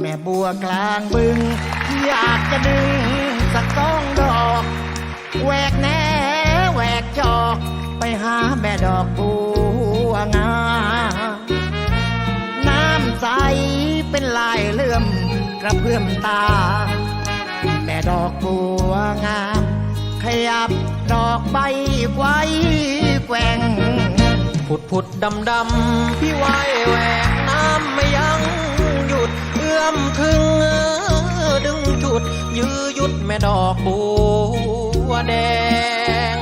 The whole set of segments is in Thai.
แม่บัวกลางบึง อยากจะดึงสักสองดอกแหวกแหน่แหวกจอก ไปหาแม่ดอกบัวงา น้ำใสเป็นลายเลื่อมกระเพื่อมตา แม่ดอกบัวงามขยับดอกใบไว้แกว่งผุดผุดดำดำพี่ไว่ายแหวก ยื้อยุดแม่ดอกบัวแดง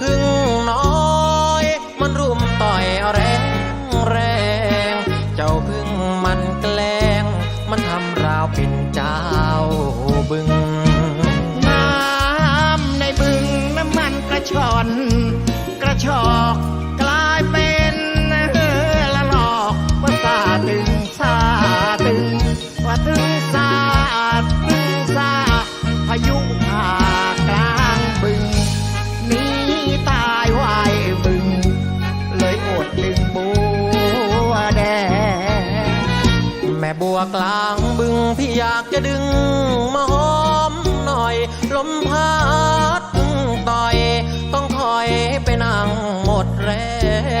พึ่งน้อย มันรุมต่อยแรงแรง เจ้าพึ่งมันแกล้ง มันทำราวเป็นเจ้าบึง บัวกลางบึงพี่อยากจะดึงมาหอมหน่อย ลมพัดต่อย ต้องคอยไปนั่งหมดแรง